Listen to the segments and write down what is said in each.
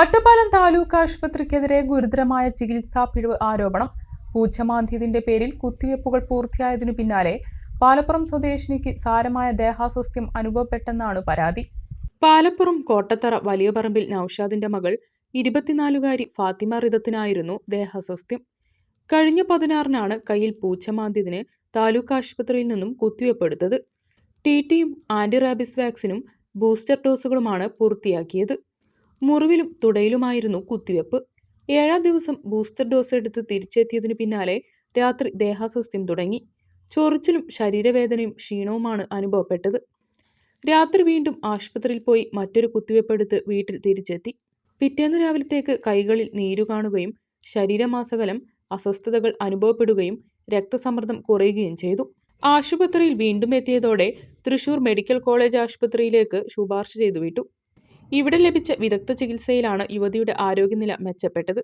ഒറ്റപ്പാലം താലൂക്ക് ആശുപത്രിക്കെതിരെ ഗുരുതരമായ ചികിത്സാ പിഴവ് ആരോപണം. പൂച്ചമാന്തിയതിന്റെ പേരിൽ കുത്തിവയ്പ്പുകൾ പൂർത്തിയായതിനു പിന്നാലെ പാലപ്പുറം സ്വദേശിനിക്ക് സാരമായ ദേഹാസ്വസ്ഥ്യം അനുഭവപ്പെട്ടെന്നാണ് പരാതി. പാലപ്പുറം കോട്ടത്തറ വലിയ പറമ്പിൽ നൌഷാദിന്റെ മകൾ ഇരുപത്തിനാലുകാരി ഫാത്തിമ റിദത്തിനായിരുന്നു ദേഹാസ്വസ്ഥ്യം. കഴിഞ്ഞ പതിനാറിനാണ് കയ്യിൽ പൂച്ചമാന്തിയതിന് താലൂക്ക് ആശുപത്രിയിൽ നിന്നും കുത്തിവയ്പ് എടുത്തത് ടി ടിയും ആന്റി റാബിസ് വാക്സിനും ബൂസ്റ്റർ ഡോസുകളുമാണ് പൂർത്തിയാക്കിയത്. മുറിവിലും തുടയിലുമായിരുന്നു കുത്തിവെപ്പ്. ഏഴാം ദിവസം ബൂസ്റ്റർ ഡോസ് എടുത്ത് തിരിച്ചെത്തിയതിനു പിന്നാലെ രാത്രി ദേഹാസ്വസ്ഥ്യം തുടങ്ങി. ചൊറിച്ചിലും ശരീരവേദനയും ക്ഷീണവുമാണ് അനുഭവപ്പെട്ടത്. രാത്രി വീണ്ടും ആശുപത്രിയിൽ പോയി മറ്റൊരു കുത്തിവയ്പ് എടുത്ത് വീട്ടിൽ തിരിച്ചെത്തി. പിറ്റേന്ന് രാവിലത്തേക്ക് കൈകളിൽ നീരു കാണുകയും ശരീരമാസകലം അസ്വസ്ഥതകൾ അനുഭവപ്പെടുകയും രക്തസമ്മർദ്ദം കുറയുകയും ചെയ്തു. ആശുപത്രിയിൽ വീണ്ടും എത്തിയതോടെ തൃശൂർ മെഡിക്കൽ കോളേജ് ആശുപത്രിയിലേക്ക് ശുപാർശ ചെയ്തു വിട്ടു ഇവിടെ ലഭിച്ച വിദഗ്ധ ചികിത്സയിലാണ് യുവതിയുടെ ആരോഗ്യനില മെച്ചപ്പെട്ടത്.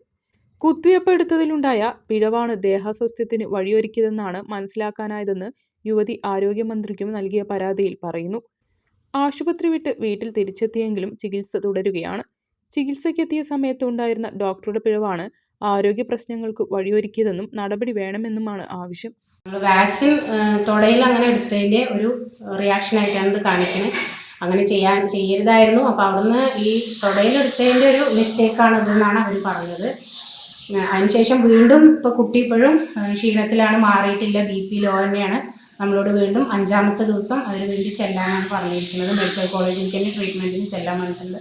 കുത്തിവയ്പ് എടുത്തതിലുണ്ടായ പിഴവാണ് ദേഹാസ്വാസ്ഥ്യത്തിന് വഴിയൊരുക്കിയതെന്നാണ് മനസ്സിലാക്കാനായതെന്ന് യുവതി ആരോഗ്യമന്ത്രിക്കും നൽകിയ പരാതിയിൽ പറയുന്നു. ആശുപത്രി വിട്ട് വീട്ടിൽ തിരിച്ചെത്തിയെങ്കിലും ചികിത്സ തുടരുകയാണ്. ചികിത്സയ്ക്കെത്തിയ സമയത്ത് ഉണ്ടായിരുന്ന ഡോക്ടറുടെ പിഴവാണ് ആരോഗ്യ പ്രശ്നങ്ങൾക്ക് വഴിയൊരുക്കിയതെന്നും നടപടി വേണമെന്നുമാണ് ആവശ്യം. വാക്സിൻ തുടയിൽ അങ്ങനെ എടുത്തതിന്റെ ഒരു റിയാക്ഷൻ ആയിട്ടാണ് ഇത് കാണിക്കുന്നത് അങ്ങനെ ചെയ്യാൻ ചെയ്യരുതായിരുന്നു. അപ്പോൾ അവിടുന്ന് ഈ തുടയിലെടുത്തതിന്റെ ഒരു മിസ്റ്റേക്കാണ് ഇതെന്നാണ് അവർ പറഞ്ഞത്. അതിനുശേഷം വീണ്ടും ഇപ്പോൾ കുട്ടി ഇപ്പോഴും ക്ഷീണത്തിലാണ് മാറിയിട്ടില്ല ബി പി ലോ തന്നെയാണ്. നമ്മളോട് വീണ്ടും അഞ്ചാമത്തെ ദിവസം അതിന് വേണ്ടി ചെല്ലാനാണ് പറഞ്ഞിരിക്കുന്നത്. മെഡിക്കൽ കോളേജിൽ തന്നെ ട്രീറ്റ്മെന്റിന് ചെല്ലാൻ പറഞ്ഞിട്ടുണ്ട്.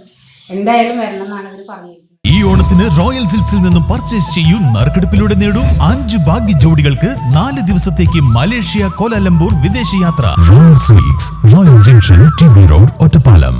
എന്തായാലും വരണം എന്നാണ് അവർ പറഞ്ഞിരിക്കുന്നത്. ഈ ഓണത്തിന് റോയൽ സിൽക്സിൽ നിന്നും പർച്ചേസ് ചെയ്യൂ നറുക്കെടുപ്പിലൂടെ നേടൂ അഞ്ച് ഭാഗ്യ ജോഡികൾക്ക് നാല് ദിവസത്തേക്ക് മലേഷ്യ കോലാലംപൂർ വിദേശയാത്ര Royal Silks Royal junction T B road Ottapalam.